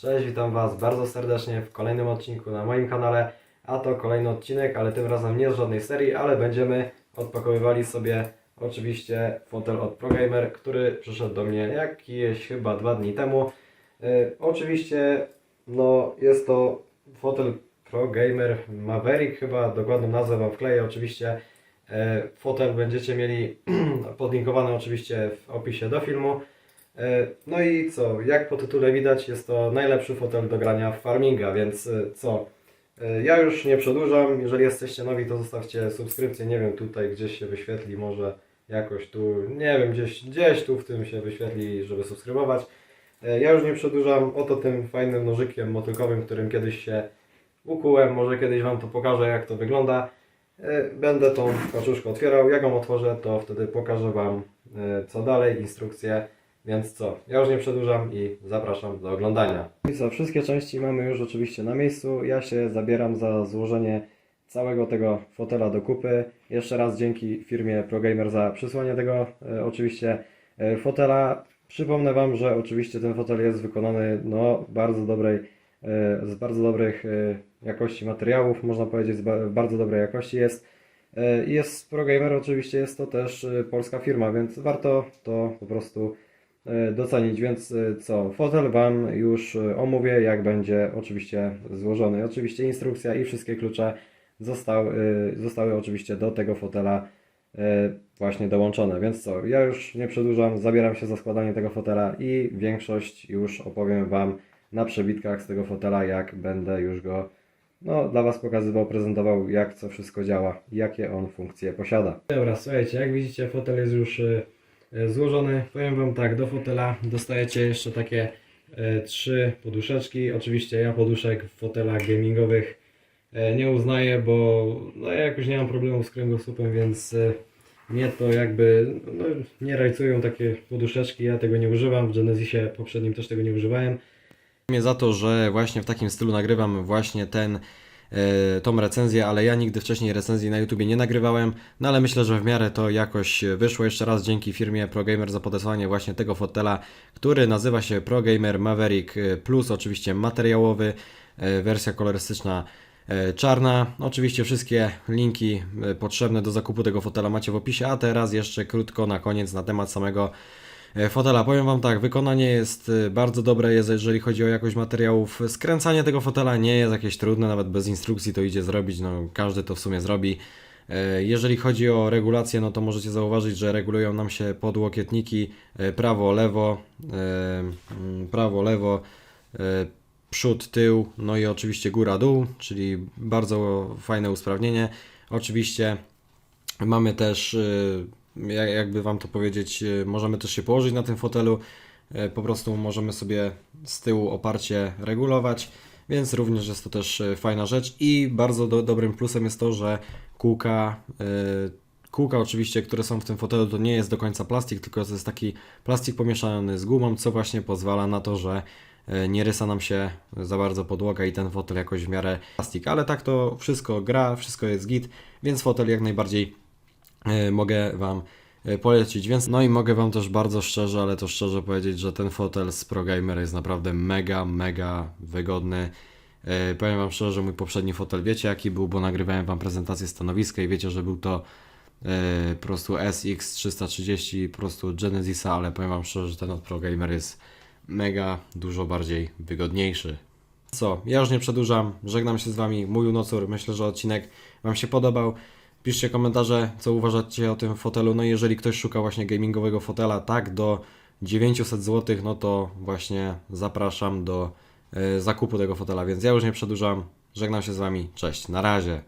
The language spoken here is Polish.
Cześć, witam Was bardzo serdecznie w kolejnym odcinku na moim kanale. A to kolejny odcinek, ale tym razem nie z żadnej serii, ale będziemy odpakowywali sobie oczywiście fotel od ProGamer, który przyszedł do mnie jakieś chyba dwa dni temu. E, oczywiście no, jest to fotel ProGamer Maverick, chyba dokładną nazwę Wam wkleję oczywiście. E, fotel będziecie mieli podlinkowany oczywiście w opisie do filmu. E, No i co, jak po tytule widać, jest to najlepszy fotel do grania w farminga, więc e, co? E, Ja już nie przedłużam, jeżeli jesteście nowi, to zostawcie subskrypcję, nie wiem, tutaj gdzieś się wyświetli, może jakoś tu, nie wiem, gdzieś, gdzieś tu w tym się wyświetli, żeby subskrybować. Ja już nie przedłużam, oto tym fajnym nożykiem motylkowym, którym kiedyś się ukułem, może kiedyś Wam to pokażę, jak to wygląda. Będę tą kaczuszkę otwierał, jak ją otworzę, to wtedy pokażę Wam co dalej, instrukcje. Więc co, ja już nie przedłużam i zapraszam do oglądania. I co, wszystkie części mamy już oczywiście na miejscu. Ja się zabieram za złożenie całego tego fotela do kupy. Jeszcze raz dzięki firmie ProGamer za przysłanie tego e, oczywiście e, fotela. Przypomnę Wam, że oczywiście ten fotel jest wykonany no, bardzo dobrej, e, z bardzo dobrych e, jakości materiałów, można powiedzieć, z ba- bardzo dobrej jakości jest. E, Jest ProGamer, oczywiście jest to też e, polska firma, więc warto to po prostu docenić. Więc e, co, fotel Wam już e, omówię, jak będzie oczywiście złożony. Oczywiście instrukcja i wszystkie klucze zostały, zostały oczywiście do tego fotela e, właśnie dołączone. Więc co, ja już nie przedłużam, zabieram się za składanie tego fotela i większość już opowiem Wam na przebitkach z tego fotela, jak będę już go no, dla Was pokazywał, prezentował, jak co wszystko działa, jakie on funkcje posiada. Dobra, słuchajcie, jak widzicie, fotel jest już e, e, złożony. Powiem Wam tak, do fotela dostajecie jeszcze takie e, trzy poduszeczki. Oczywiście ja poduszek w fotelach gamingowych e, nie uznaję, bo no, ja jakoś nie mam problemu z kręgosłupem, więc e, mnie to jakby no, nie rajcują takie poduszeczki. Ja tego nie używam. W Genesisie poprzednim też tego nie używałem mnie za to, że właśnie w takim stylu nagrywam właśnie ten, e, tą recenzję, ale ja nigdy wcześniej recenzji na YouTubie nie nagrywałem, no ale myślę, że w miarę to jakoś wyszło. Jeszcze raz dzięki firmie ProGamer za podesłanie właśnie tego fotela, który nazywa się ProGamer Maverick Plus, oczywiście materiałowy, e, wersja kolorystyczna e, czarna. Oczywiście wszystkie linki e, potrzebne do zakupu tego fotela macie w opisie, a teraz jeszcze krótko na koniec na temat samego E, fotela. Powiem Wam tak, wykonanie jest e, bardzo dobre, jeżeli chodzi o jakość materiałów. Skręcanie tego fotela nie jest jakieś trudne, nawet bez instrukcji to idzie zrobić, no każdy to w sumie zrobi. E, Jeżeli chodzi o regulację, no to możecie zauważyć, że regulują nam się podłokietniki e, prawo, lewo, e, mm, prawo, lewo, e, przód, tył, no i oczywiście góra, dół, czyli bardzo fajne usprawnienie. Oczywiście Mamy też, jak- jakby Wam to powiedzieć, y, możemy też się położyć na tym fotelu. y, Po prostu możemy sobie z tyłu oparcie regulować, więc również jest to też y, fajna rzecz. I bardzo do, dobrym plusem jest to, że kółka, kółka oczywiście, które są w tym fotelu, to nie jest do końca plastik, tylko to jest taki plastik pomieszany z gumą, co właśnie pozwala na to, że nie rysa nam się za bardzo podłoga i ten fotel jakoś w miarę plastik. Ale tak to wszystko gra, wszystko jest git, więc fotel jak najbardziej e, mogę Wam e, polecić. Więc no i mogę Wam też bardzo szczerze, ale to szczerze powiedzieć, że ten fotel z ProGamer jest naprawdę mega, mega wygodny. E, Powiem Wam szczerze, że mój poprzedni fotel wiecie jaki był, bo nagrywałem Wam prezentację stanowiska i wiecie, że był to e, po prostu SX330, po prostu Genesisa, ale powiem Wam szczerze, że ten od ProGamer jest mega dużo bardziej wygodniejszy. Co, ja już nie przedłużam, żegnam się z Wami, mój nocur, myślę, że odcinek Wam się podobał. Piszcie komentarze, co uważacie o tym fotelu. No i jeżeli ktoś szuka właśnie gamingowego fotela, tak, do 900 zł, no to właśnie zapraszam do e, zakupu tego fotela. Więc ja już nie przedłużam, żegnam się z Wami, cześć, na razie.